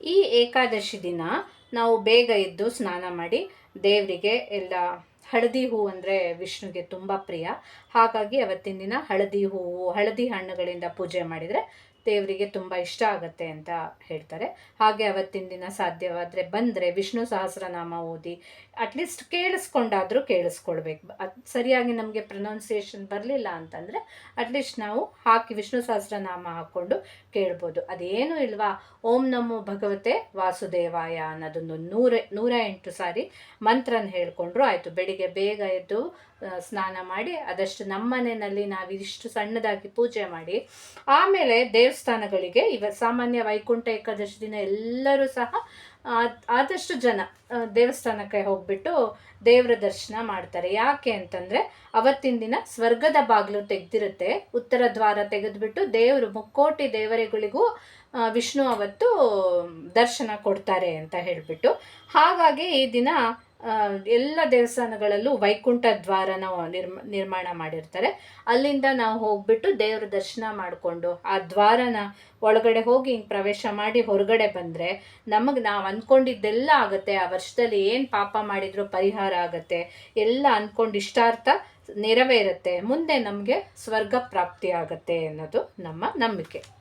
ಈ ಏಕಾದಶಿ ದಿನ ನಾವು ಬೇಗ ಎದ್ದು ಸ್ನಾನ ಮಾಡಿ ದೇವರಿಗೆ ಎಲ್ಲ ಹಳದಿ ಹೂ ಅಂದರೆ ವಿಷ್ಣುಗೆ ತುಂಬ ಪ್ರಿಯ. ಹಾಗಾಗಿ ಅವತ್ತಿನ ದಿನ ಹಳದಿ ಹೂವು, ಹಳದಿ ಹಣ್ಣುಗಳಿಂದ ಪೂಜೆ ಮಾಡಿದರೆ ದೇವರಿಗೆ ತುಂಬ ಇಷ್ಟ ಆಗುತ್ತೆ ಅಂತ ಹೇಳ್ತಾರೆ. ಹಾಗೆ ಅವತ್ತಿನ ದಿನ ಸಾಧ್ಯವಾದರೆ ಬಂದರೆ ವಿಷ್ಣು ಸಹಸ್ರನಾಮ ಓದಿ ಅಟ್ಲೀಸ್ಟ್ ಕೇಳಿಸ್ಕೊಂಡಾದರೂ ಕೇಳಿಸ್ಕೊಳ್ಬೇಕು. ಅದು ಸರಿಯಾಗಿ ನಮಗೆ ಪ್ರೊನೌನ್ಸಿಯೇಷನ್ ಬರಲಿಲ್ಲ ಅಂತಂದರೆ ಅಟ್ಲೀಸ್ಟ್ ನಾವು ಹಾಕಿ ವಿಷ್ಣು ಸಹಸ್ರನಾಮ ಹಾಕ್ಕೊಂಡು ಕೇಳ್ಬೋದು. ಅದೇನು ಇಲ್ವಾ? ಓಂ ನಮೋ ಭಗವತೆ ವಾಸುದೇವಾಯ ಅನ್ನೋದೊಂದು ನೂರ ನೂರ ಎಂಟು ಸಾರಿ ಮಂತ್ರನ ಹೇಳ್ಕೊಂಡ್ರು ಆಯಿತು. ಬೆಳಿಗ್ಗೆ ಬೇಗ ಎದ್ದು ಸ್ನಾನ ಮಾಡಿ, ಅದಷ್ಟು ನಮ್ಮನೆಯಲ್ಲಿ ನಾವು ಇಷ್ಟು ಸಣ್ಣದಾಗಿ ಪೂಜೆ ಮಾಡಿ, ಆಮೇಲೆ ದೇವಸ್ಥಾನಗಳಿಗೆ, ಇವ ಸಾಮಾನ್ಯ ವೈಕುಂಠ ಏಕಾದಶಿ ದಿನ ಎಲ್ಲರೂ ಸಹ ಆದಷ್ಟು ಜನ ದೇವಸ್ಥಾನಕ್ಕೆ ಹೋಗ್ಬಿಟ್ಟು ದೇವರ ದರ್ಶನ ಮಾಡ್ತಾರೆ. ಯಾಕೆ ಅಂತಂದರೆ, ಅವತ್ತಿನ ದಿನ ಸ್ವರ್ಗದ ಬಾಗಿಲು ತೆಗೆದಿರುತ್ತೆ. ಉತ್ತರ ದ್ವಾರ ತೆಗೆದುಬಿಟ್ಟು ದೇವರು ಮುಕ್ಕೋಟಿ ದೇವರೆಗಳಿಗೂ ವಿಷ್ಣು ಅವತ್ತು, ದರ್ಶನ ಕೊಡ್ತಾರೆ ಅಂತ ಹೇಳಿಬಿಟ್ಟು. ಹಾಗಾಗಿ ಈ ದಿನ ಎಲ್ಲ ದೇವಸ್ಥಾನಗಳಲ್ಲೂ ವೈಕುಂಠ ದ್ವಾರನ ನಿರ್ಮ, ನಿರ್ಮಾಣ ಮಾಡಿರ್ತಾರೆ. ಅಲ್ಲಿಂದ ನಾವು ಹೋಗ್ಬಿಟ್ಟು ದೇವ್ರ ದರ್ಶನ ಮಾಡಿಕೊಂಡು ಆ ದ್ವಾರನ ಒಳಗಡೆ ಹೋಗಿ ಹಿಂಗೆ ಪ್ರವೇಶ ಮಾಡಿ ಹೊರಗಡೆ ಬಂದರೆ ನಮಗೆ ನಾವು ಅಂದ್ಕೊಂಡಿದ್ದೆಲ್ಲ ಆಗುತ್ತೆ. ಆ ವರ್ಷದಲ್ಲಿ ಏನು ಪಾಪ ಮಾಡಿದ್ರು ಪರಿಹಾರ ಆಗುತ್ತೆ. ಎಲ್ಲ ಅಂದ್ಕೊಂಡು ಇಷ್ಟಾರ್ಥ ನೆರವೇರುತ್ತೆ. ಮುಂದೆ ನಮಗೆ ಸ್ವರ್ಗ ಪ್ರಾಪ್ತಿ ಆಗುತ್ತೆ ಅನ್ನೋದು ನಮ್ಮ ನಂಬಿಕೆ.